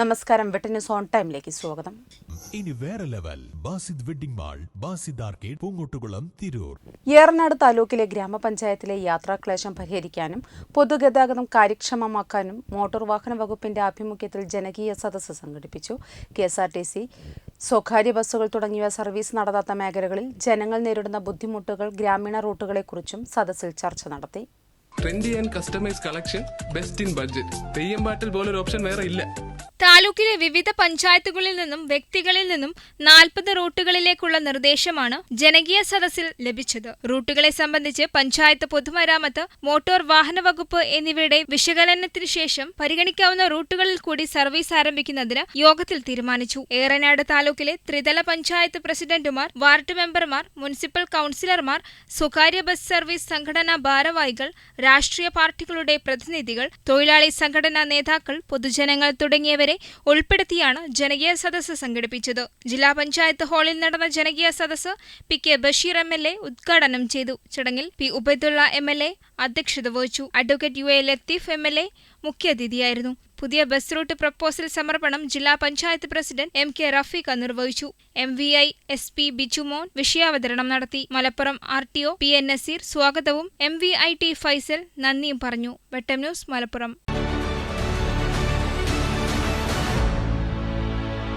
നമസ്കാരം. വെട്ടിന് zone on ടൈമിലേക്ക് സ്വാഗതം. ഇനി വേറെ level. Basid wedding mall Basid arcade Poonkottukulam Tirur. Eranad താലൂക്കിലെ ഗ്രാമപഞ്ചായത്തിലെ യാത്രാക്ലേശം പരിഹരിക്കാനും പൊതുഗതാഗതം കാര്യക്ഷമമാക്കാനും മോട്ടോർ വാഹന വകുപ്പിന്റെ ആഭിമുഖ്യത്തിൽ ജനകീയ സദസ്സ് സംഘടിപ്പിച്ചു. K S R T C സ്വകാര്യ ബസ്സുകൾ തുടങ്ങിയ സർവീസ് നടത്താത്ത മേഖലകളിൽ ജനങ്ങൾ നേരിടുന്ന ബുദ്ധിമുട്ടുകൾ ഗ്രാമീണ റൂട്ടുകളെക്കുറിച്ചും സദസ്സിൽ ചർച്ച നടത്തി. Trendy and customise collection best in budget Theyyam പാട്ടിൽ പോലൊരു ഓപ്ഷൻ വേറെ ഇല്ല. താലൂക്കിലെ വിവിധ പഞ്ചായത്തുകളിൽ നിന്നും വ്യക്തികളിൽ നിന്നും നാൽപ്പത് റൂട്ടുകളിലേക്കുള്ള നിർദ്ദേശമാണ് ജനകീയ സദസ്സിൽ ലഭിച്ചത്. റൂട്ടുകളെ സംബന്ധിച്ച് പഞ്ചായത്ത് പൊതുമരാമത്ത് മോട്ടോർ വാഹന വകുപ്പ് എന്നിവയുടെ വിശകലനത്തിന് ശേഷം പരിഗണിക്കാവുന്ന റൂട്ടുകളിൽ കൂടി സർവീസ് ആരംഭിക്കുന്നതിന് യോഗത്തിൽ തീരുമാനിച്ചു. ഏറനാട് താലൂക്കിലെ ത്രിതല പഞ്ചായത്ത് പ്രസിഡന്റുമാർ വാർഡ് മെമ്പർമാർ മുനിസിപ്പൽ കൌൺസിലർമാർ സ്വകാര്യ ബസ് സർവീസ് സംഘടനാ ഭാരവാഹികൾ രാഷ്ട്രീയ പാർട്ടികളുടെ പ്രതിനിധികൾ തൊഴിലാളി സംഘടനാ നേതാക്കൾ പൊതുജനങ്ങൾ തുടങ്ങിയവരെ ഉൾപ്പെടുത്തിയാണ് ജനകീയ സദസ്സ് സംഘടിപ്പിച്ചത്. ജില്ലാ പഞ്ചായത്ത് ഹാളിൽ നടന്ന ജനകീയ സദസ്സ് P K Basheer M L A ഉദ്ഘാടനം ചെയ്തു. ചടങ്ങിൽ P Ubaidullah M L A അധ്യക്ഷത വഹിച്ചു. Advocate U A Latheef M L A മുഖ്യാതിഥിയായിരുന്നു പുതിയ ബസ് റൂട്ട് പ്രപ്പോസൽ സമർപ്പണം ജില്ലാ panchayat president M K Rafeeq നിർവഹിച്ചു M V I S P Bijumon വിഷയാവതരണം നടത്തി. Malappuram R T O P N Naseer സ്വാഗതവും M V I T Faisal നന്ദിയും പറഞ്ഞു. Vettam news Malappuram.